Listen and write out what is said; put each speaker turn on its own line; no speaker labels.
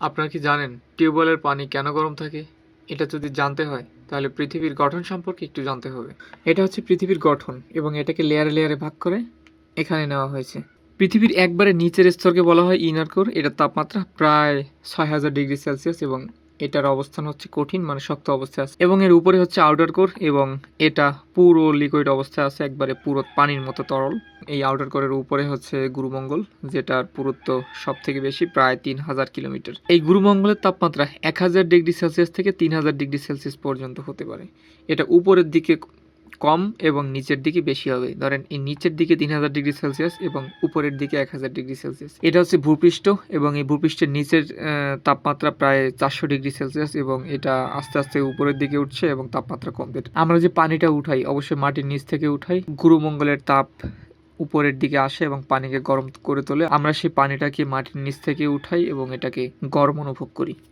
আপনারা কি জানেন টিউবওয়েলের পানি কেন গরম থাকে? এটা যদি জানতে হয়, তাহলে পৃথিবীর গঠন সম্পর্কে একটু জানতে হবে। এটা হচ্ছে পৃথিবীর গঠন এবং এটাকে লেয়ারে লেয়ারে ভাগ করে এখানে নেওয়া হয়েছে। পৃথিবীর একবারে নিচের স্তরকে বলা হয় ইনারকোর এটার তাপমাত্রা প্রায় ছয় হাজার ডিগ্রি সেলসিয়াস এবং এটার অবস্থান হচ্ছে কঠিন মানে শক্ত অবস্থায় আছে। এবং এর উপরে হচ্ছে আউটার কোর এবং এটা পুরো লিকুইড অবস্থায় আছে, একবারে পুরো পানির মতো তরল। এই আউটার কোরের উপরে হচ্ছে গুরুমঙ্গল, যেটার পুরুত্ব সব থেকে বেশি, প্রায় তিন হাজার কিলোমিটার। এই গুরুমঙ্গলের তাপমাত্রা এক হাজার ডিগ্রি সেলসিয়াস থেকে তিন হাজার ডিগ্রি সেলসিয়াস পর্যন্ত হতে পারে। এটা উপরের দিকে কম এবং নিচের দিকে বেশি হবে। ধরেন, এই নিচের দিকে তিন হাজার ডিগ্রি সেলসিয়াস এবং উপরের দিকে এক হাজার ডিগ্রি সেলসিয়াস। এটা হচ্ছে ভূপৃষ্ঠ এবং এই ভূপৃষ্ঠের নিচের তাপমাত্রা প্রায় চারশো ডিগ্রি সেলসিয়াস এবং এটা আস্তে আস্তে উপরের দিকে উঠছে এবং তাপমাত্রা কমবে। আমরা যে পানিটা উঠাই, অবশ্যই মাটির নিচ থেকে উঠাই। গুরুমঙ্গলের তাপ উপরের দিকে আসে এবং পানিকে গরম করে তোলে। আমরা সেই পানিটাকে মাটির নিচ থেকে উঠাই এবং এটাকে গরম অনুভব করি।